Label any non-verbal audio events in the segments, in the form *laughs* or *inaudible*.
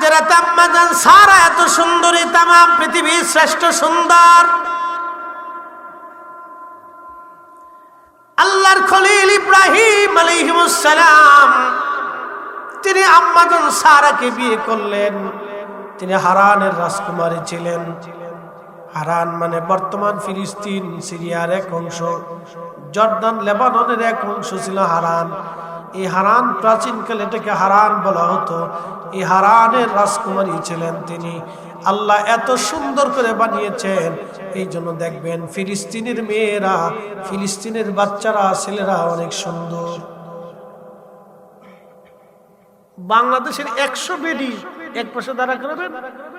হাজরত আম্মাজান সারা এত সুন্দরী তাম পৃথিবীর শ্রেষ্ঠ সুন্দর। আল্লাহর খলিল ইব্রাহিম তিনি আম্মাজান, সারাকে বিয়ে করলেন। তিনি হারানের রাজকুমারী ছিলেন। হারান মানে বর্তমান ফিলিস্তিন, সিরিয়ার এক অংশ। জর্দান, লেবাননের এক অংশ ছিল হারান। এই হারান প্রাচীনকালে এটাকে হারান বলা হতো। এই হারানের রাজকুমারী ছিলেন তিনি। আল্লাহ এত সুন্দর করে বানিয়েছেন। এই জন্য দেখবেন ফিলিস্তিনের মেয়েরা, ফিলিস্তিনের বাচ্চারা, ছেলেরা অনেক সুন্দর। বাংলাদেশের একশো বেডি এক পাশে দাঁড়া করাবেন,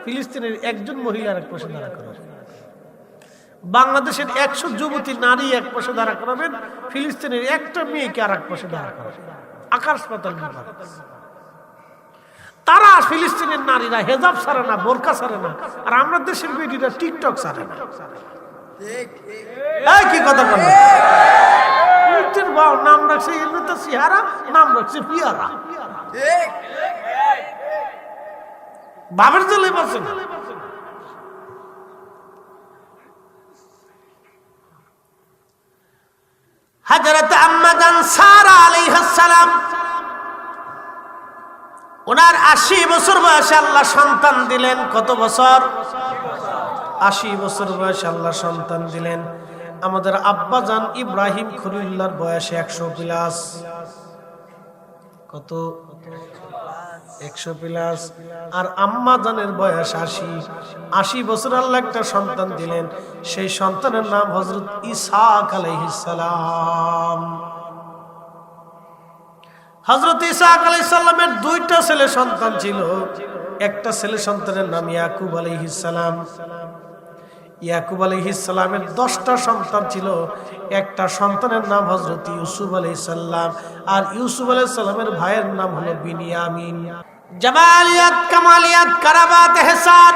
ফিলিস্তিনের একজন মহিলার এক পাশে দাঁড়া করাবেন। বাংলাদেশের একশো যুবতী নারী এক পাশে দাঁড়া করাবেন, ফিলিস্তিনের একটা মেয়েকে আর এক পাশে দাঁড়া করাবেন। আকাশ পাতাল তারা ফিলিস্তিনের নারীরা, হেজাব সারে না, বোরকা সারে না, আর আমরা দেশের বেডিরা টিকটক সারে না। কি কথা নাম রাখছে নাম রাখছে পিয়ারা। বাবার জলে বসে না। হজরত আম্মাজান সারা আলাইহিস সালাম, ওনার আশি বছর বয়সে আল্লাহ সন্তান দিলেন। কত বছর? আশি বছর বয়সে আল্লাহ সন্তান দিলেন। আমাদের আব্বাজান ইব্রাহিম খলিল্লার বয়সে একশো প্লাস। কত? একশো প্লাস। আর আম্মা জানের বয়স আশি। আশি বছর আল্লাহ একটা সন্তান দিলেন। সেই সন্তানের নাম হজরত ইসাক আলাইহিসালাম হজরত ইসাক আলাইসাল্লামের দুইটা ছেলে সন্তান ছিল। একটা ছেলে সন্তানের নাম ইয়াকুব আলাইহিসালাম ইয়াকুব আলাইহিসালামের দশটা সন্তান ছিল। একটা সন্তানের নাম হজরত ইউসুফ আলাইসাল্লাম আর ইউসুফ আলাইসাল্লামের ভাইয়ের নাম হলো বিনিয়ামিন। জামালিয়াত, কামালিয়াত, কারাবাত, এহসান।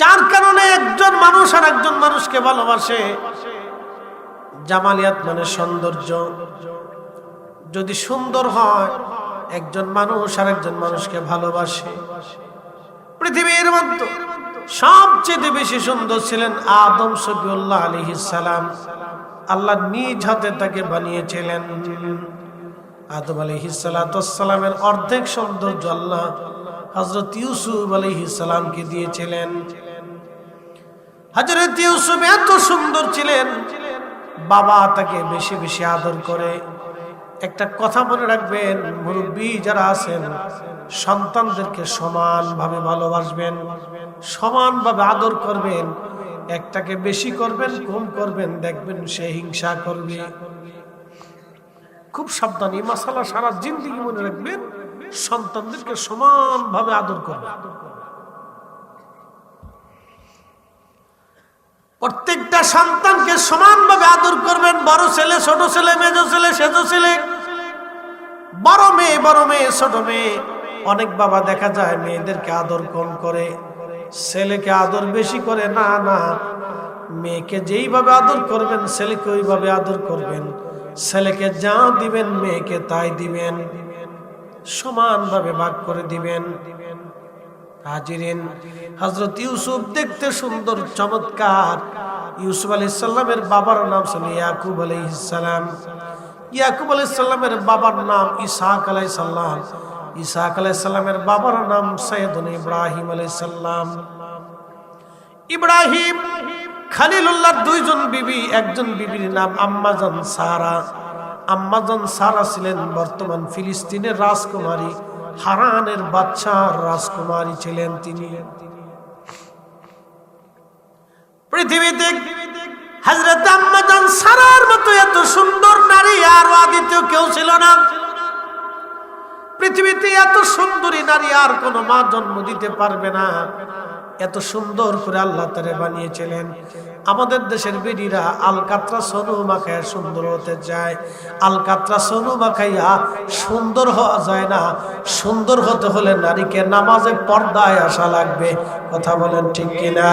চার কারণে একজন মানুষ আর একজন মানুষকে ভালোবাসে। জামালিয়াত মানে সৌন্দর্য। যদি সুন্দর হয়, একজন মানুষ আর একজন মানুষকে ভালোবাসে। পৃথিবীর মধ্যে সবচেয়ে বেশি সুন্দর ছিলেন আদম সফিউল্লাহ আলী সালাম। আল্লাহ নিজ হাতে তাকে বানিয়েছিলেন। আদম আলী সালামের অর্ধেক সৌন্দর্য আল্লাহ হজরত ইউসুফ আলী সালামকে দিয়েছিলেন। হজরত ইউসুফ এত সুন্দর ছিলেন, বাবা তাকে বেশি বেশি আদর করে। একটা কথা মনে রাখবেন, মুরব্বী যারা আছেন, সন্তানদেরকে সমানভাবে ভালোবাসবেন। সমানভাবে আদর করবেন, একটাকে বেশি করবেন, কম করবেন, দেখবেন সে হিংসা করবে। খুব সাবধান এই মশালা সারা জিন্দিগি মনে রাখবেন, সন্তানদেরকে সমানভাবে আদর করবেন। প্রত্যেকটা সন্তানকে সমানভাবে আদর করবেন, বড় ছেলে, ছোট ছেলে, মেজ ছেলে, সেজ ছেলে, বড় মেয়ে বড় মেয়ে, ছোট মেয়ে। অনেক বাবা দেখা যায় মেয়েদেরকে আদর কম করে। ছেলেকে আদর বেশি করে, না না, মেয়েকে যেইভাবে আদর করবেন, ছেলেকে ওইভাবে আদর করবেন। ছেলেকে যা দিবেন, মেয়েকে তাই দিবেন। সমানভাবে ভাগ করে দিবেন। হাজিরেন হজরত ইউসুফ দেখতে সুন্দর, চমৎকার। ইউসুফ আলী সাল্লামের বাবার নাম ছিল ইয়াকুব আলী ইসালাম ইয়াকুব আলী সাল্লামের বাবার নাম ইসাক আলাই সাল্লাম ইসাক আলাই সাল্লামের বাবার নাম সৈয়দন ইব্রাহিম আলাই সাল্লাম ইব্রাহিম খালিলুল্লাহ দুইজন বিবি, একজন বিবির নাম আম্মাজান সারা। আম্মাজান সারা ছিলেন বর্তমান ফিলিস্তিনের রাজকুমারী, হারানের বাচ্চার রাজকুমারী ছিলেন তিনি। পৃথিবীতে হাজরত আম্মাজান সারার মতো এত সুন্দর নারী পৃথিবীতে এত সুন্দরী নারী আর কোনো মা জন্ম দিতে পারবে না। এত সুন্দর করে আল্লাহ তারে বানিয়েছিলেন। আমাদের দেশের বেডিরা আলকাত্রা সোনু মাখাইয়া সুন্দর হতে যায় আলকাত্রা সোনু মাখাইয়া সুন্দর হওয়া যায় না। সুন্দর হতে হলে নারীকে নামাজে পর্দায় আসা লাগবে। কথা বলেন ঠিক কিনা?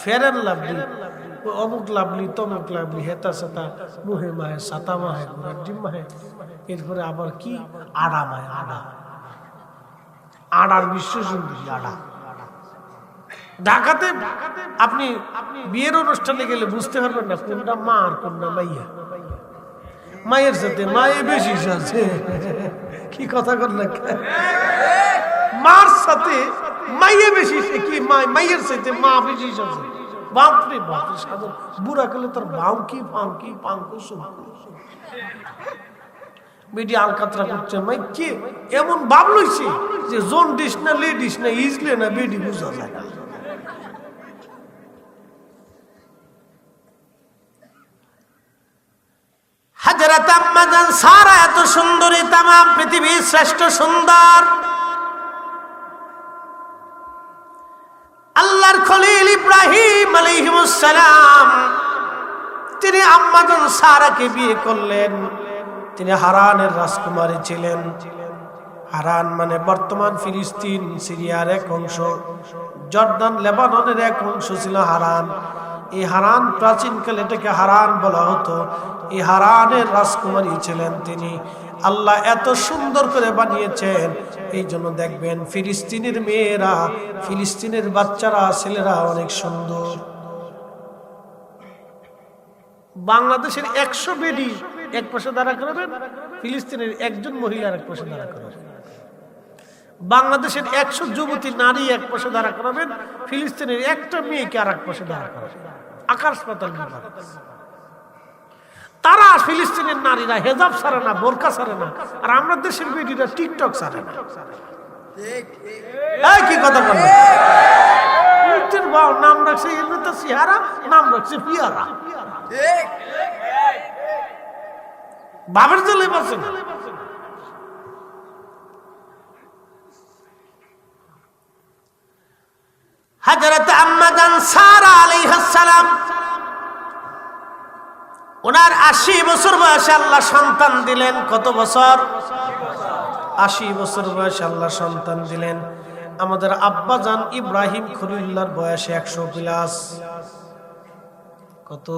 ফেরেন ওই অমুক লাভলি, তমুক লাভলি, হেতা সেতা মুহে মাহে, সাতা মাহে ঘোড়ার ডিম মাহে। এরপরে আবার কি? আড়া মাহে, আড়া। আড়ার বিশ্ব সুন্দরী আড়া। ঢাকাতে আপনি বিয়ের অনুষ্ঠানে গেলে বুঝতে পারবেন না কোনটা মা আর কোনটা মাইয়া। মায়ের সাথে মায়ে বেশি আছে কি কথা করলেন মার সাথে মাইয়ে বেশি সে কি? মা- মাইয়ের সাথে মা বেশি আছে বাপরে বাপরে সাধন বুড়া গেলে তোর বাউ কি পাও কি কুসুম বেডি আলকাতরা করছে, মাই কে? এমন ভাব লইছে যে জোন ডিস না লেডিস না ইজলে সারা এত সুন্দরী তাম পৃথিবীর শ্রেষ্ঠ সুন্দর। আল্লাহর খলিল ইব্রাহিম আলহিমসালাম তিনি আম্মাদন সারাকে বিয়ে করলেন। তিনি হারানের রাজকুমারী ছিলেন। হারান মানে বর্তমান ফিলিস্তিন, সিরিয়ার এক অংশ। জর্দান, লেবাননের এক অংশ ছিল হারান। এই হারান প্রাচীনকালে এটাকে হারান বলা হতো। এই হারানের রাজকুমারী ছিলেন তিনি। আল্লাহ এত সুন্দর করে বানিয়েছেন। এই জন্য দেখবেন ফিলিস্তিনের মেয়েরা, ফিলিস্তিনের বাচ্চারা, ছেলেরা অনেক সুন্দর। বাংলাদেশের একশো বেডি এক পাশে দাঁড়া করাবেন, ফিলিস্তিনের একজন মহিলার এক পাশে দাঁড়া করাবেন। বাংলাদেশের একশো যুবতী নারী এক পাশে দাঁড়া করাবেন, ফিলিস্তিনের একটা মেয়েকে আর এক পাশে দাঁড়া করাবেন। আকাশ পাতাল তারা ফিলিস্তিনের নারীরা, হেজাব সারে না, বোরকা সারে না, আর আমরা দেশের বেডিরা টিকটক সারে না। কি কথা নাম রাখছে এমনিতে সিহারা, নাম রাখছে পিয়ারা। বাবার জলে বসে না। হজরত আম্মাজান সারা আলাইহিস সালাম, ওনার আশি বছর বয়সে আল্লাহ সন্তান দিলেন। কত বছর? আশি বছর বয়সে আল্লাহ সন্তান দিলেন। আমাদের আব্বাজান ইব্রাহিম খলিল্লার বয়সে একশো প্লাস কত?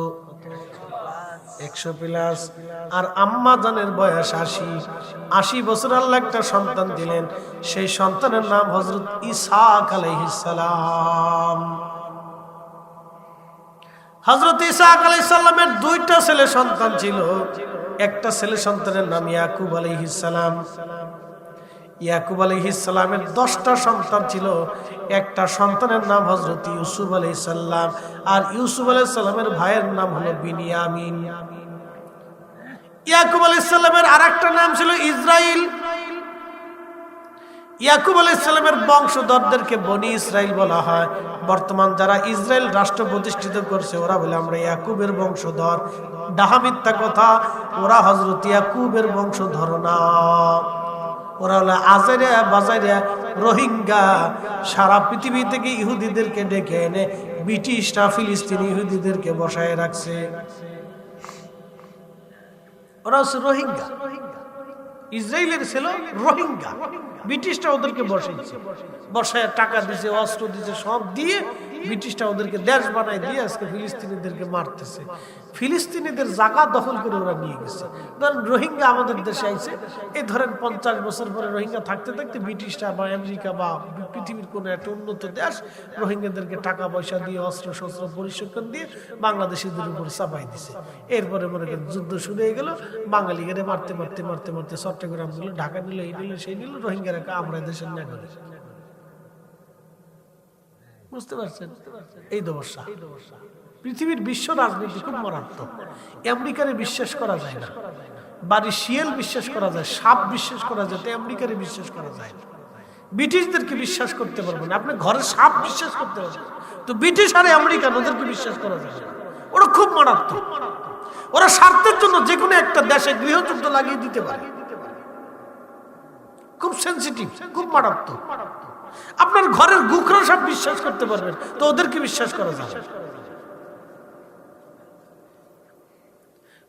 একশো প্লাস। আর আম্মা জানের বয়স আশি। আশি বছর আল্লাহ একটা সন্তান দিলেন। সেই সন্তানের নাম হজরত ইসাক আলাইহিসালাম হজরত ইসাক আলাইসাল্লামের দুইটা ছেলে সন্তান ছিল। একটা ছেলে সন্তানের নাম ইয়াকুব আলাইহিসালাম ইয়াকুব আলাইহিসালামের দশটা সন্তান ছিল। একটা সন্তানের নাম হজরত ইউসুফ আলাইসাল্লাম আর ইউসুফ আলাইসাল্লামের ভাইয়ের নাম হলো বিনিয়ামিন। ইয়াকুব আলাইসাল্লামের আর একটা নাম ছিল ইসরাইল। ইয়াকুব আলাইসাল্লামের বংশধরদেরকে বনি ইসরাইল বলা হয়। বর্তমান যারা ইসরায়েল রাষ্ট্র প্রতিষ্ঠিত করছে, ওরা বলে আমরা ইয়াকুবের বংশধর। ডাহা মিথ্যা কথা, ওরা হজরত ইয়াকুবের বংশধর না। ওরা হলো আজারিয়া বাজারিয়া রোহিঙ্গা। সারা পৃথিবী থেকে ইহুদিদেরকে ডেকে এনে ব্রিটিশরা, ফিলিস্তিনি ইহুদিদেরকে বসায় রাখছে। ওরা হচ্ছে রোহিঙ্গা। ইসরায়েলের ছিল রোহিঙ্গা। ব্রিটিশরা ওদেরকে বসাইছে। বসায় টাকা দিছে, অস্ত্র দিছে, সব দিয়ে ব্রিটিশরা ওদেরকে দেশ বানায় দিয়ে আজকে ফিলিস্তিনিদেরকে মারতেছে। ফিলিস্তিনিদের জায়গা দখল করে ওরা নিয়ে গেছে। ধরেন রোহিঙ্গা আমাদের দেশে আইছে। এই ধরেন পঞ্চাশ বছর পরে রোহিঙ্গা থাকতে থাকতে ব্রিটিশরা বা আমেরিকা বা পৃথিবীর কোনো একটা উন্নত দেশ রোহিঙ্গাদেরকে টাকা পয়সা দিয়ে অস্ত্র শস্ত্র পরিশোধন দিয়ে বাংলাদেশিদের উপর চাপাই দিছে। এরপরে মনে করেন যুদ্ধ শুরু হয়ে গেল। বাঙালিকে মারতে মারতে মারতে মারতে চট্টগ্রাম দিল, ঢাকা নিল এই নিল সেই নিল রোহিঙ্গারা আমরা দেশের না করে। বুঝতে পারছেন? এই দশা। পৃথিবীর বিশ্ব রাজনীতি খুব মারাত্মক। আমেরিকারে বিশ্বাস করা যায় না। বাড়ির শিয়াল বিশ্বাস করা যায়, সাপ বিশ্বাস করা যায়, আমেরিকারে বিশ্বাস করা যায় না। ব্রিটিশদেরকে বিশ্বাস করতে পারবেন না। আপনি ঘরে সাপ বিশ্বাস করতে পারবেন। তো ব্রিটিশ আর আমেরিকান, ওদেরকে বিশ্বাস করা যায় না। ওরা খুব মারাত্মক। ওরা স্বার্থের জন্য যে কোনো একটা দেশে গৃহযুদ্ধ লাগিয়ে দিতে পারে। খুব সেন্সিটিভ খুব মারাত্মক। আপনার ঘরের গুখরা সব বিশ্বাস করতে পারবেন, তো ওদেরকে বিশ্বাস করা যায়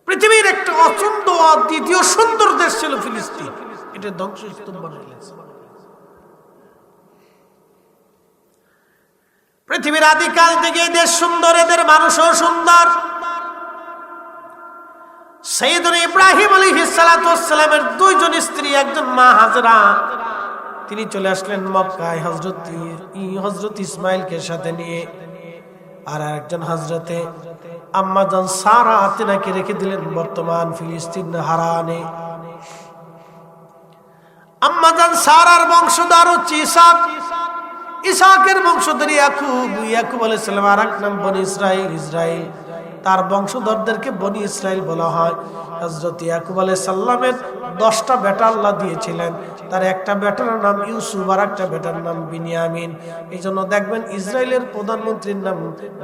পৃথিবীর একটা অচন্দ দ্বিতীয় সুন্দর দেশ ছিল ফিলিস্তিন। এটা ধ্বংসস্তূপ পৃথিবীর আদিকাল থেকে দেশ সুন্দর, এদের মানুষও সুন্দর। সৈয়দুল ইব্রাহিম আলী হিসালামের দুইজন স্ত্রী, একজন মা হাজরা। তিনি চলে আসলেন মক্কায় হজরত হজরত ইসমাইলকে সাথে নিয়ে। আর একজন হজরতে আম্মাজান সারা রেখে দিলেন বর্তমান ফিলিস্তিন হারানে। আম্মাজান সারার বংশধর হচ্ছে ইসাক। ইসাকের বংশধর ইয়াকুব। ইয়াকুব আলাইহিস সালাম আর এক নাম বনি ইসরাইল ইসরাইল। তার বংশধরদেরকে বনি ইসরাইল বলা হয়। হজরত ইয়াকুব আলাইহিস সালামের দশটা বেটা আল্লাহ দিয়েছিলেন। তার একটা বেটার নাম ইউসুফ আর একটা বেটার নাম বিনিয়ামিন। এই জন্য দেখবেন ইসরায়েলের প্রধানমন্ত্রীর নাম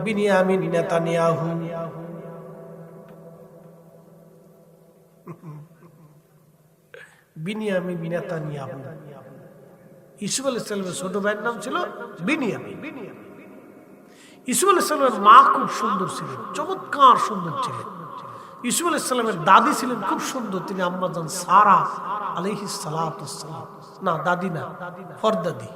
বিনিয়ামিন নেতানিয়াহু। ইসুফ ইসলামের ছোট ভাইয়ের নাম ছিল বিনিয়ামিন। ইসুফ ইসলামের মা খুব সুন্দর ছিলেন, চমৎকার সুন্দর ছিলেন। আলাহ দাদি ছিলেন খুব সুন্দর, তিনি আম্মাজান সারা আলহি না, দাদি না ফরদাদি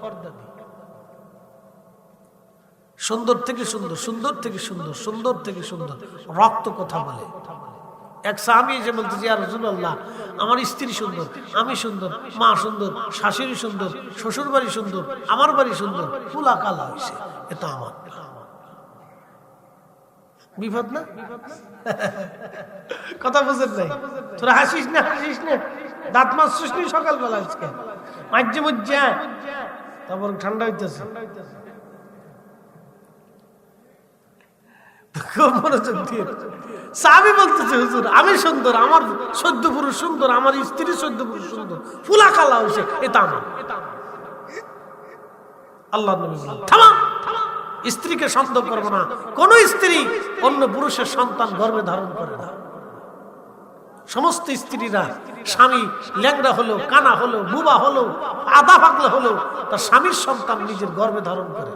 সুন্দর থেকে সুন্দর সুন্দর থেকে সুন্দর সুন্দর থেকে সুন্দর, রক্ত কথা বলে। এক স্বামী আর রসুল্লাহ আমার স্ত্রী সুন্দর, আমি সুন্দর, মা সুন্দর, শাশুড়ি সুন্দর শ্বশুর বাড়ি সুন্দর, আমার বাড়ি সুন্দর ফুলা কালা হয়েছে এটা আমার। বিপদ না? কথা বুঝেন নাই। তোরা হাসিস না হাসিস না। দাঁত সকালবেলা আজকে? মাঝে মধ্যে। তারপর ঠান্ডা হইতেছে। সাহাবি বলতেছে হুজুর আমি সুন্দর আমার সদ্য পুরুষ সুন্দর আমার স্ত্রী সদ্য পুরুষ সুন্দর। ফুলা কালা হয়েছে এটা আমার। আল্লাহ বললেন, থামা! স্ত্রীকে সন্দেহ করব না। কোন স্ত্রী অন্য পুরুষের সন্তান গর্ভে ধারণ করে না। সমস্ত স্ত্রীরা স্বামী ল্যাংড়া হলো কানা হলো বুবা হলো আদা পাগলা হলো তার স্বামীর সন্তান নিজের গর্ভে ধারণ করে।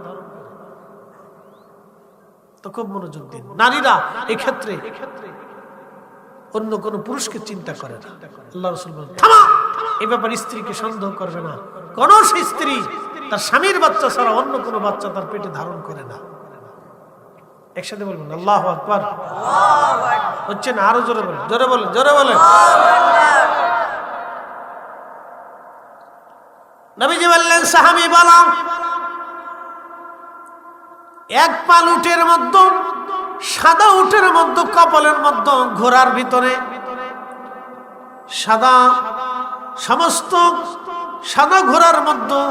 তো খুব মনোযোগ দিন। নারীরা এক্ষেত্রে অন্য কোন পুরুষকে চিন্তা করে না। আল্লাহ রসুল এ ব্যাপারে স্ত্রীকে সন্দেহ করবে না। কোন স্ত্রী তার স্বামীর বাচ্চা ছাড়া অন্য কোনো বাচ্চা তার পেটে ধারণ করে না। একসাথে বলবেন, আল্লাহ আকবার। হচ্ছে না আরও জোরে বলেন জোরে বলেন জোরে বলেন। নবীজি বললেন, সাহাবি বলা এক পাল উটের মধ্যে, সাদা উটের মধ্যে, কপালের মধ্যে, ঘোড়ার ভিতরে, সাদা, সমস্ত সাদা ঘোড়ার মধ্যে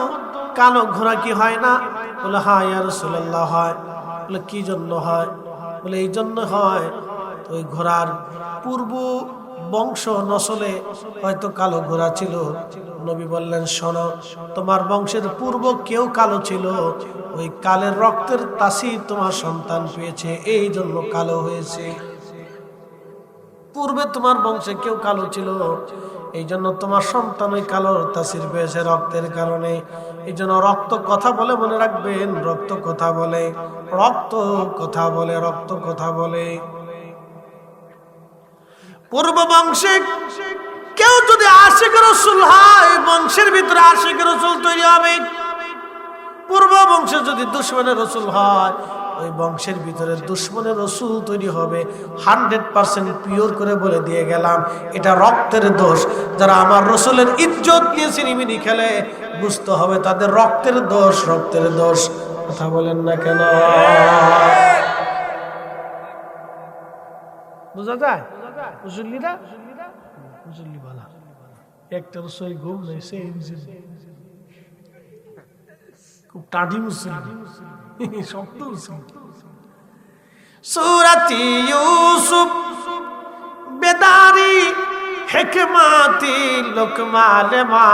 কালো ঘোড়া কি হয় না? বলে হ্যাঁ ইয়া রাসূলুল্লাহ, হয়। বলে, কি জন্য হয়? বলে, এই জন্য হয়। ওই ঘোড়ার পূর্ব বংশ নসলে হয়তো কালো ঘোড়া ছিল। নবী বললেন, শোনো, তোমার বংশের পূর্ব কেউ কালো ছিল। ওই কালের রক্তের তাসি তোমার সন্তান পেয়েছে, এই জন্য কালো হয়েছে। পূর্বে তোমার বংশে কেউ কালো ছিল। এই জন্য তোমার সন্তান ওই কালোর তাসির পেয়েছে রক্তের কারণে। এই জন্য রক্ত কথা বলে মনে রাখবেন, রক্ত কথা বলে, রক্ত কথা বলে, রক্ত কথা বলে। পূর্ব বংশে কেউ যদি আশেখ রসুল হয়, বংশের ভিতরে আশেখ রসুল তৈরি হবে। পূর্ব বংশে যদি দুশ্মনের রসুল হয় ওই বংশের ভিতরে দুশ্মনের রসুল তৈরি হবে। হান্ড্রেড পার্সেন্ট পিওর করে বলে দিয়ে গেলাম, এটা রক্তের দোষ। যারা আমার রসুলের ইজ্জত নিয়ে সিনিমিনি খেলে, বুঝতে হবে তাদের রক্তের দোষ রক্তের দোষ। কথা বলেন না কেন? বুঝা যায়? খুব টাডি মুসল্লি। মুসল্লি সুরতি ইউসুফ বেদারি হেকমাতি লোকমাল মা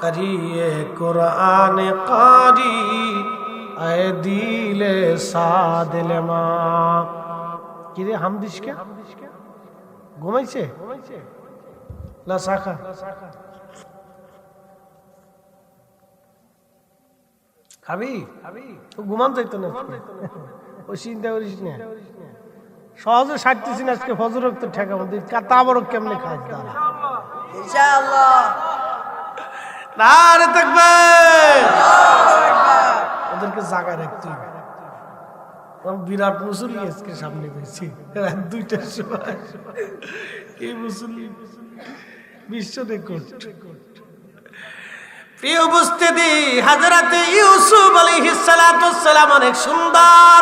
করিয়ে কোরআন কারি আয় দিলে সাদলে মা। কিরে হামদিস কে? ঘুমাইছে? লা শাখা খাবি? তো ঘুমান যাইতো না ওই চিন্তা করিস না। সহজে সারতেছি না আজকে ফজর তো ঠেকা মধ্যে। তা বড় কেমনে খাস দাঁড়া। ইনশাআল্লাহ। নারে থাকবে। ওদের আমাকে জায়গায় রাখতে হবে। বিরাট মুসল্লি আজকে সামনে পেয়েছি রাত দুইটার সময়। এই মুসল্লি? বিশ্ব রেকর্ড। প্রিয় উপস্থিতি, হাজরাতে ইউসুফ আলাইহিস সালাম অনেক সুন্দর।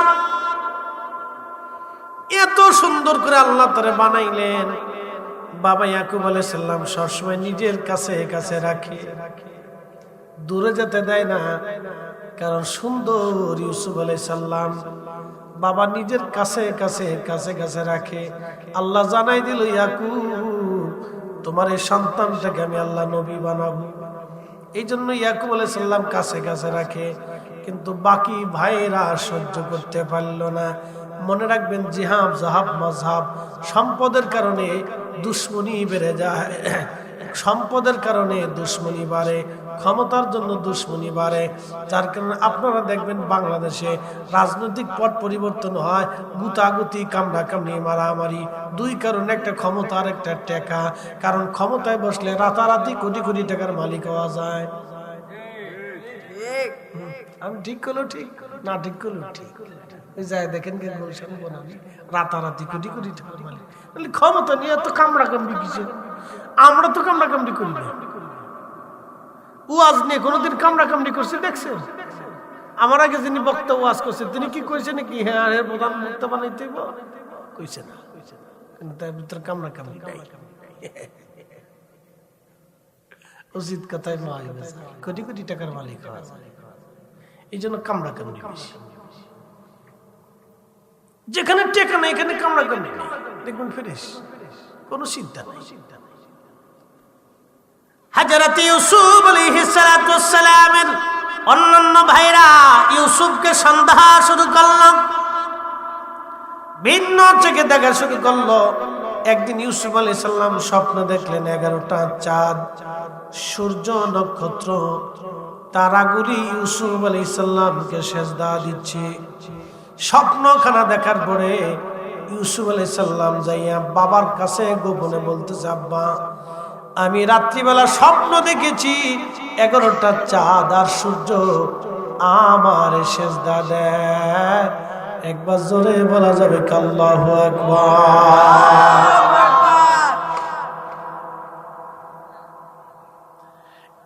এত সুন্দর করে আল্লাহ তারে বানাইলেন। বাবা ইয়াকুব আলাইহিস সালাম সবসময় নিজের কাছে কাছে রাখে। দূরে যেতে দেয় না, কারণ সুন্দর ইউসুফ আলাইহিস সাল্লাম বাবা নিজের কাছে কাছে কাছে কাছে রাখে। আল্লাহ জানাই দিল, ইয়াকুব, তোমার এই সন্তানটাকে আমি আল্লাহ নবী বানাবো। এই জন্য ইয়াকুব আলাইসাল্লাম কাছে কাছে রাখে। কিন্তু বাকি ভাইয়েরা সহ্য করতে পারল না। মনে রাখবেন জিহাব জাহাব মজাব সম্পদের কারণে দুশ্মনী বেড়ে যায়। সম্পদের কারণে দুশ্মনী বাড়ে। ক্ষমতার জন্য দুশ্মনী বাড়ে। যার কারণে আপনারা দেখবেন বাংলাদেশে রাজনৈতিক পট পরিবর্তন হয়, গুতাগুতি কামড়া কামড়ি মারামারি। দুই কারণে, একটা ক্ষমতা আর একটা টেকা। কারণ ক্ষমতায় বসলে রাতারাতি কোটি কোটি টাকার মালিক হওয়া যায়। আমি ঠিক করল ঠিক? না, ঠিক করল ঠিক। ওই যায়, দেখেন গুলশান বনানি রাতারাতি কোটি কোটি টাকার মালিক। ক্ষমতা নিয়ে তো কামড়া কামড়ি কিছু আমরা তো কামড়া কামড়ি করি না। ওয়াজ নিয়ে কোনোদিন কামড়া কামড়ি করছে দেখছেন আমার আগে যিনি বক্তা ওয়াজ তিনি কি কইছে নাকি? হ্যাঁ প্রধান বক্তা বানাইতে কইছে না। কিন্তু তার ভিতরে উচিত কথায় কোটি কোটি টাকার মালিক হওয়া এই জন্য কামড়া কামড়ি বেশি। যেখানে টেকা নেই, এখানে কামড়া কামড়ি নেই। দেখবেন ফিরিস কোনো চিন্তা নেই। হাজরত ইউসুফ আলাইহিস সালাতু অন্যান্য ভাইরা ইউসুফকে শুরু করলাম ভিন্ন দেখা শুরু করল। একদিন ইউসুফ সাল্লাম স্বপ্ন দেখলেন, এগারোটা চাঁদ, সূর্য, নক্ষত্র, তারাগুলি ইউসুফ আলী সাল্লামকে সেজদা দিচ্ছে। স্বপ্নখানা দেখার পরে ইউসুফ আলী সাল্লাম যাইয়া বাবার কাছে গোপনে বলতেছে, আব্বা আমি রাত্রিবেলা স্বপ্ন দেখেছি, এগারোটা চাঁদ আর সূর্য আমার সেজদা দেয়। একবার জোরে বলা যাবে কাল্লাহ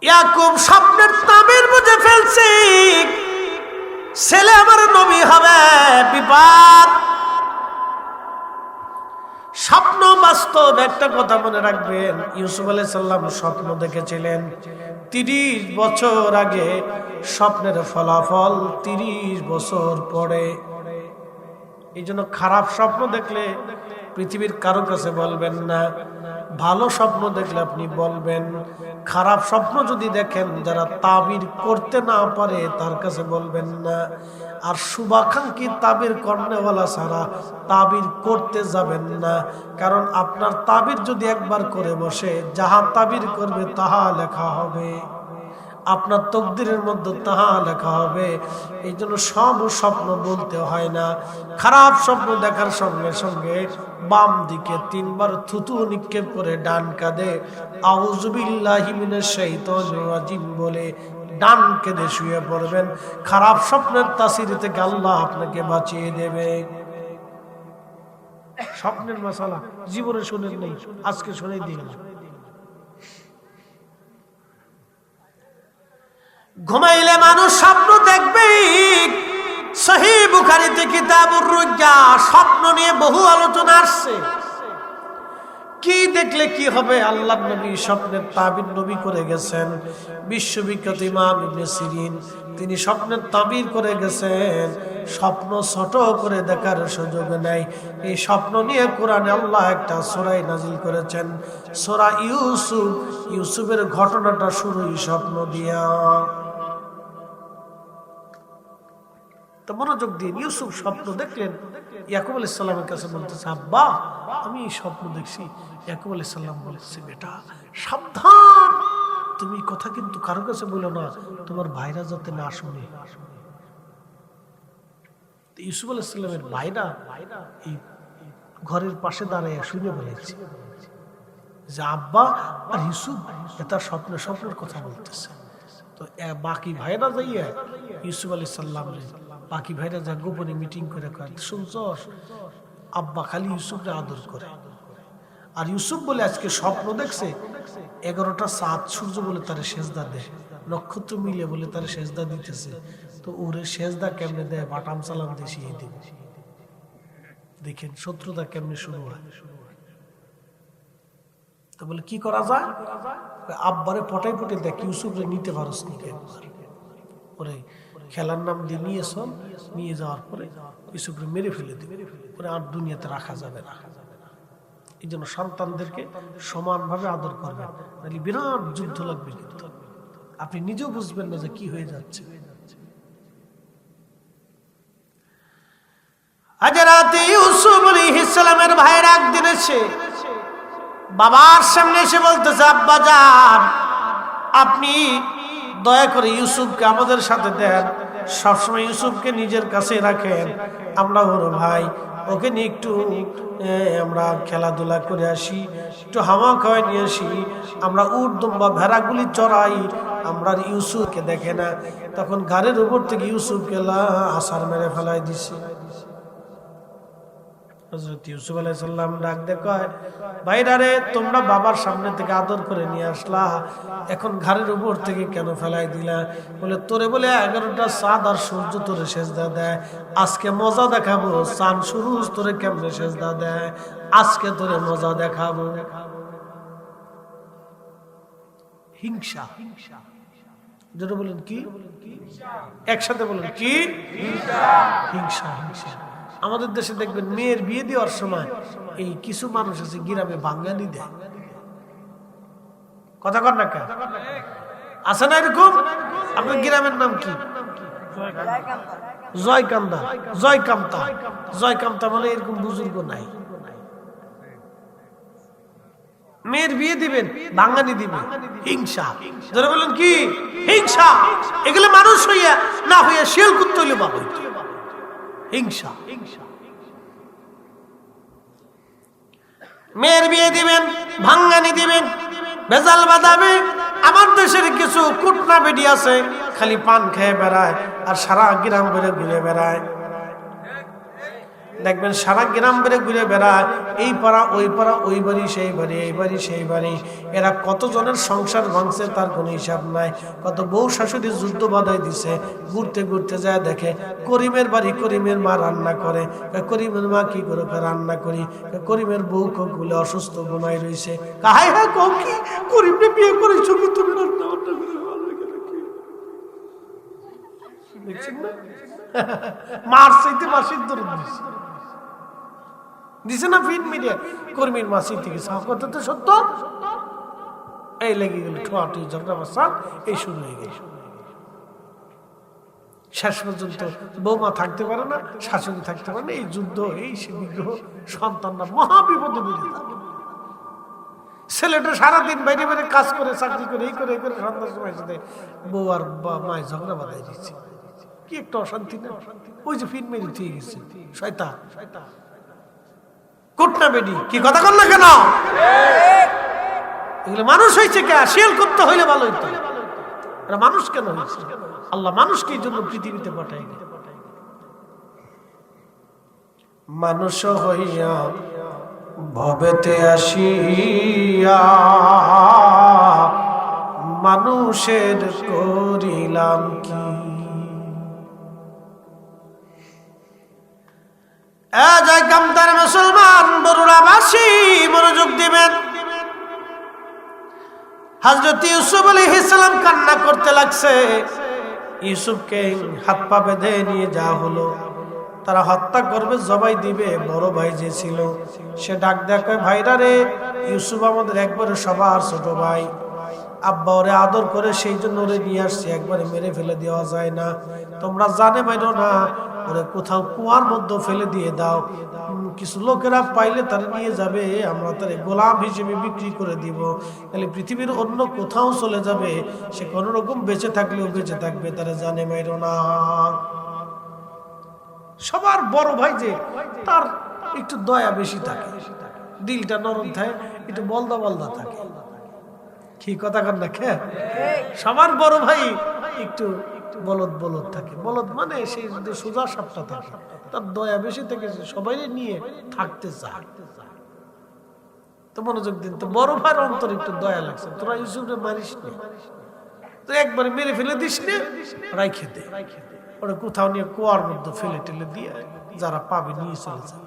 ইয়াকুব স্বপ্নের তাবির বুঝে ফেলছি, ছেলে আমার নবী হবে বিপদ। স্বপ্ন বাস্তব একটা কথা মনে রাখবেন। ইউসুফ আলাই সাল্লাম স্বপ্ন দেখেছিলেন। তিরিশ বছর আগে স্বপ্নের ফলাফল তিরিশ বছর পরে। এই জন্য খারাপ স্বপ্ন দেখলে পৃথিবীর কারও কাছে বলবেন না। ভালো স্বপ্ন দেখলে আপনি বলবেন। খারাপ স্বপ্ন যদি দেখেন, যারা তাবির করতে না পারে তার কাছে বলবেন না। আর শুভাকাঙ্ক্ষী তাবির কর্নেওয়ালা ছাড়া তাবির করতে যাবেন না। কারণ আপনার তাবির যদি একবার করে বসে, যাহা তাবির করবে তাহা লেখা হবে। আপনার তকদিরের মধ্যে তাহা লেখা হবে। এই জন্য সব স্বপ্ন বলতে হয় না। খারাপ স্বপ্ন দেখার সঙ্গে সঙ্গে বাম দিকে তিনবার থুতু নিক্ষেপ করে ডান কাঁধে সেই রাজিম বলে ডান কেঁদে শুয়ে পড়বেন। খারাপ স্বপ্নের তাসির থেকে আল্লাহ আপনাকে বাঁচিয়ে দেবে। স্বপ্নের মশালা, জীবনে শুনেন নেই, আজকে শুনে গেলাম ঘুমাইলে মানুষ স্বপ্ন দেখবে। সহি বুখারিতে কিতাবুর স্বপ্ন নিয়ে বহু আলোচনা আসছে। কি দেখলে কি হবে? আল্লাহ নবী স্বপ্নের তাবির নবী করে গেছেন। বিশ্ববিখ্যাত ইমাম ইবনে সিরিন, তিনি স্বপ্নের তাবির করে গেছেন। স্বপ্ন ছোট করে দেখার সুযোগ নেই। এই স্বপ্ন নিয়ে কোরআনে আল্লাহ একটা সোরাই নাজিল করেছেন। সোরা ইউসুফ, ইউসুফের ঘটনাটা শুরুই স্বপ্ন দিয়া। তো মনোযোগ দিন ইউসুফ স্বপ্ন দেখলেন, ইয়াকুব আলি সাল্লামের কাছে বলতেছে, আব্বা, আমি স্বপ্ন দেখছি। ইয়াকুব আলি সাল্লাম বলতেছে বেটা, সাবধান। তুমি কথা কিন্তু কারও কাছে বলো না, তোমার ভাইরা যাতে না শুনে। ইউসুফ আলাহ সাল্লামের ভাইরা এই ঘরের পাশে দাঁড়ায় শুনে বলেছে যে, আব্বা আর ইউসুফ তার স্বপ্নে, স্বপ্নের কথা বলতেছে। তো বাকি ভাইরা যাইয়া ইউসুফ আলী সাল্লাম বাকি ভাইরা যা গোপনে মিটিং করে কয় আব্বা খালি ইউসুফরে আদর করে। আর ইউসুফ বলে, আজকে স্বপ্ন দেখছে, এগারোটা সাত সূর্য বলে তার সেজদা দেয় নক্ষত্র মিলে বলে তার সেজদা দিতেছে। তো ওরে সেজদা কেমনে দেয়? বাটাম সালাম দিয়ে শিখিয়ে দেখেন, শত্রুতা কেমনে শুরু হয়? তো বলে, কি করা যায়? আব্বারে পটাই পটে দেখ, ইউসুফরে নিতে পারস নি একবার ওরে খেলার নাম দিয়ে নিয়ে চল। নিয়ে যাওয়ার পরে ইউসুফরে মেরে ফেলে দিবে। ওরে আর দুনিয়াতে রাখা যাবে না। এই জন্য সন্তানদেরকে সমানভাবে আদর করবেন। নাহলে বিরাট যুদ্ধ লাগবে কিন্তু। আপনি নিজেও বুঝবেন না যে কি হয়ে যাচ্ছে। আজ রাতে ইউসুফ আলাইহিসসালামের ভাইয়ের একদিন এসে বাবার সামনে এসে বলতেছে, আব্বা যান, আপনি দয়া করে ইউসুফকে আমাদের সাথে দেন। সবসময় ইউসুফকে নিজের কাছে রাখেন। আমরা ওর ভাই, ওকে নিয়ে একটু আমরা খেলাধুলা করে আসি, একটু হামা খাওয়াই নিয়ে আসি। আমরা উট, দুম্বা, ভেড়াগুলি চড়াই, আমরা ইউসুফকে দেখে না। তখন ঘাড়ের উপর থেকে ইউসুফকে আসার মেরে ফেলাই দিছে। হজরত ইউসুফ ভাইরা রে তোমরা বাবার সামনে থেকে আদর করে নিয়ে আসলা। এখন উপর থেকে কেন ফেলাই দিলা? বলে, তোরে বলে আর সূর্য তোরে সেজদা দেয়। আজকে মজা দেখাবো চান শুরু তোরে কেমনে সেজদা দেয়? আজকে তোরে মজা দেখাবো। হিংসা। যেটা বলেন কি? একসাথে বলেন কি? হিংসা। হিংসা। আমাদের দেশে দেখবেন মেয়ের বিয়ে দেওয়ার সময় এই কিছু মানুষ আছে গ্রামে বাঙালি দেয়। কথা কর না আছে না এরকম? আপনার গ্রামের নাম কি? জয়কান্দা জয়কান্তা। এরকম বুজুর্গ নাই। মেয়ের বিয়ে দিবেন, বাঙালি দিবেন। হিংসা। যারা বলেন কি? হিংসা। এগুলো মানুষ হইয়া, না হইয়া শিয়াল কুত্ত হইলে বাবা। হিংসা মেয়ের বিয়ে দিবেন, ভাঙ্গানি দিবেন, ভেজাল বাদাবে আমার দেশের কিছু কুটনা বেডি আছে, খালি পান খেয়ে বেড়ায় আর সারা গ্রাম করে ঘুরে বেড়ায়। দেখবেন সারা গ্রাম বেড়ে ঘুরে বেড়ায়, এই পাড়া, ওই পাড়া, ওই বাড়ি, সেই বাড়ি, এই বাড়ি, সেই বাড়ি। এরা কতজনের সংসার ভাঙছে তার কোনো হিসাব নাই। কত বউ শাশুড়ি যুদ্ধ বাধাই দিছে, ঘুরতে ঘুরতে যায় দেখে করিমের বাড়ি করিমের মা রান্না করে। করিমের মা কি করে রান্না করি? করিমের বউ গুলো অসুস্থ ঘুমাই রয়েছে। কাহাই হ্যাঁ কি? করিমকে বিয়ে করেছ কি তুমি? রান্না করে দেখছেন *laughs* মার দিছে না ফিট মিডিয়া কর্মীর মাসি থেকে সাফ কথা তো সত্য। এই লেগে গেল ঠোয়াটি, ঝগড়া বাসা এই শুরু হয়ে গেল। শেষ পর্যন্ত বৌমা থাকতে পারে না, শাশুড়ি থাকতে পারে না, এই যুদ্ধ, এই সে বিগ্রহ, সন্তানরা মহা বিপদে বেরিয়ে ছেলেটা সারাদিন বাইরে বাইরে কাজ করে, চাকরি করে, এই করে এই করে, সন্ধ্যার সময় দেয়, বউ আর বা- মায় ঝগড়া বাঁধাই দিচ্ছে। কি একটা অশান্তি না? ওই যে ফিট মেরে ঠিক গেছে শয়তা শয়তান। কুটনা বেডি কি কথা কর না কেন? এগুলো মানুষ হয়েছে কে? শিয়াল করতে হইলে ভালো হইতো। এরা মানুষ কেন হয়েছে আল্লাহ মানুষকে এই জন্য পৃথিবীতে পাঠাই মানুষ হইয়া ভবেতে আসিয়া মানুষের করিলাম কি? মুসলমান বরুড়াবাসী মনোযোগ দিবেন। হাজরত ইউসুফ আলী ইসলাম কান্না করতে লাগছে। ইউসুফকে হাত পা বেঁধে নিয়ে যাওয়া হলো। তারা হত্যা করবে, জবাই দিবে। বড় ভাই যে ছিল, সে ডাক দেখে ভাইরা রে, ইউসুফ আমাদের একবারে সবার ছোট ভাই। আব্বা ওরে আদর করে সেই জন্য ওরে নিয়ে আসছি, একবারে মেরে ফেলে দেওয়া যায় না। তোমরা জানে মাইনো না, ওরে কোথাও কুয়ার মধ্যে ফেলে দিয়ে দাও। কিছু লোকেরা পাইলে তারা নিয়ে যাবে, আমরা তারে গোলাম হিসেবে বিক্রি করে দিব। তাহলে পৃথিবীর অন্য কোথাও চলে যাবে, সে কোনো রকম বেঁচে থাকলেও বেঁচে থাকবে, তারা জানে মাইরো না। সবার বড় ভাই যে, তার একটু দয়া বেশি থাকে, দিলটা নরম থাকে, একটু বলদা বলদা থাকে। কি কথা কর না সবার বড় ভাই একটু বলদ বলদ থাকে। বলদ মানে সেই যদি সোজা সাপটা থাকে, তার দয়া বেশি থেকে সবাই নিয়ে থাকতে চায়। তো মনোযোগ দিন, তো বড় ভাইয়ের অন্তর একটু দয়া লাগছে। তোরা ইউসুফরে মারিস তো একবার মেরে ফেলে দিস নে? রাইখে দে। ওরা কোথাও নিয়ে কুয়ার মধ্যে ফেলে টেলে দিয়ে যারা পাবে নিয়ে চলে যায়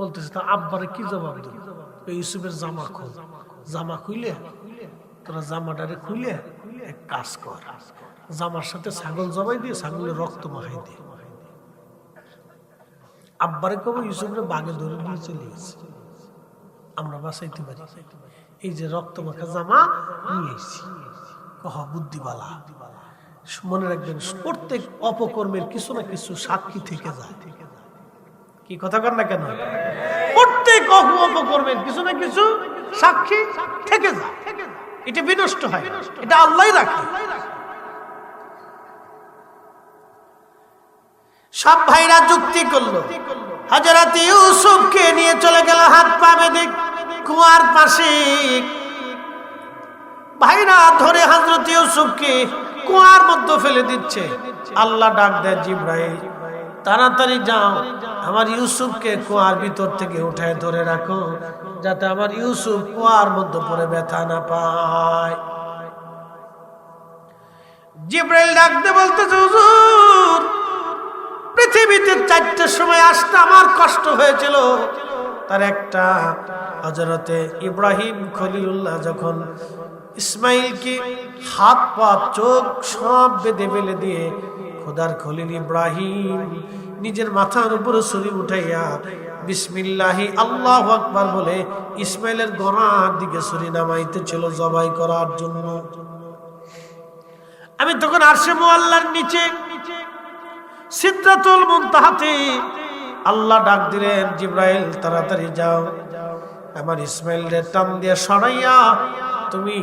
বলতেছে, তা আব্বারে কি জবাব দেব? ইউসুফের জামা খোল। জামা খুইলে তোরা জামাটারে খুইলে এক কাজ কর। জামার সাথে ছাগল জবাই দিয়ে ছাগলের রক্ত মাখাই দিয়ে আব্বারে কবে, ইউসুফরে বাগে ধরে নিয়ে চলে গেছে। আমরা বাঁচাইতে পারি। এই যে রক্ত মাখা জামা নিয়ে এসেছি। কহ, বুদ্ধিবালা, মনে রাখবেন প্রত্যেক অপকর্মের কিছু না কিছু সাক্ষী থেকে যায়। কি কথা কর না কেন? প্রত্যেক অপকর্মের কিছু না কিছু সাক্ষী থেকে যায়। এটা বিনষ্ট হয় এটা আল্লাহ রাখে। সব ভাইরা যুক্তি করল। হাজারাত ইউসুফকে নিয়ে চলে গেল, হাত পা বেঁধে কুয়ার পাশে। ভাইরা ধরে হজরত ইউসুফকে কুয়ার মধ্যে ফেলে দিচ্ছে। আল্লাহ ডাক দেয় জিব্রাহিম তাড়াতাড়ি যাও। আমার ইউসুফকে কুয়ার ভিতর থেকে উঠায় ধরে রাখো, যাতে আমার ইউসুফ কুয়ার মধ্যে পড়ে ব্যথা না পায়। জিব্রাইল ডাকতে বলতে হুজুর, পৃথিবীতে চারটের সময় আসতে আমার কষ্ট হয়েছিল। তার একটা হজরতে ইব্রাহিম খলিউল্লাহ যখন ইসমাইলকে হাত পা চোখ সব বেঁধে ফেলে দিয়ে খোদার খলিল ইব্রাহিম নিজের মাথার উপরে ছুরি উঠাইয়া বিসমিল্লাহি আল্লাহ আকবার বলে ইসমাইলের গড়ার দিকে ছুরি নামাইতে ছিল জবাই করার জন্য। আমি তখন আরশে মোয়াল্লার নিচে সিদ্ধাতুল মুনতাহাতে আল্লাহ ডাক দিলেন জিব্রাইল তাড়াতাড়ি যাও। আমার ইসমাইল রে টান দিয়ে সরাইয়া তুমি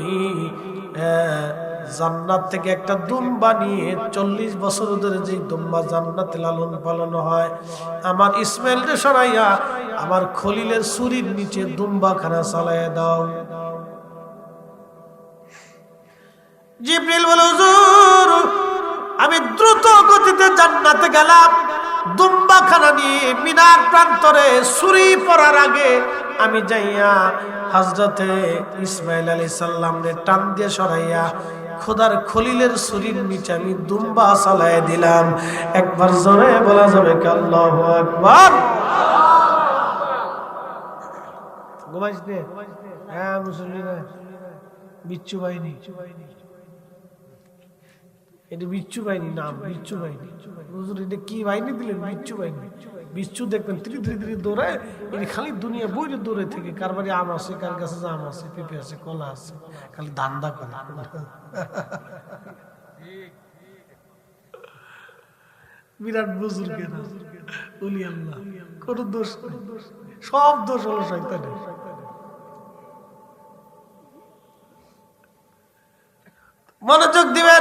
আহ, জান্নাত থেকে একটা দুম্বা নিয়ে চল্লিশ বছর ধরে যে দুম্বা জান্নাতে লালন পালন হয়, আমার ইসমাইল রে সরাইয়া আমার খলিলের সুরির নিচে দুম্বা খানা চালাইয়া দাও। জিব্রিল বলে, হুজুর, আমি দ্রুত গতিতে জান্নাতে গেলাম। দুম্বাখানা নিয়ে মিনার প্রান্তরে সুরি পড়ার আগে আমি যাইয়া হজরতে ইসমাইল আলী সাল্লামরে টান দিয়ে সরাইয়া খোদার খলিলের শরীর নিচে আমি দুম্বা চালাই দিলাম। একবার জোরে বলা যাবে কাল্লাহ একবার হ্যাঁ বিচ্ছু এটা কি বাহিনী দিলেন? বিচ্ছু বাহিনী। বিচ্ছু দেখবেন ত্রি ত্রি ত্রি দৌড়ায়, এটা খালি দুনিয়া বইরে দৌড়ে থেকে, কার বাড়ি আম আছে, কার কাছে আম আছে, পেঁপে আছে, কলা আছে, খালি ধান্দা করে বিরাট বুজুর্গ উলি আল্লাহ। কোন দোষ সব দোষ হলো শয়তানের। মনোযোগ দিবেন।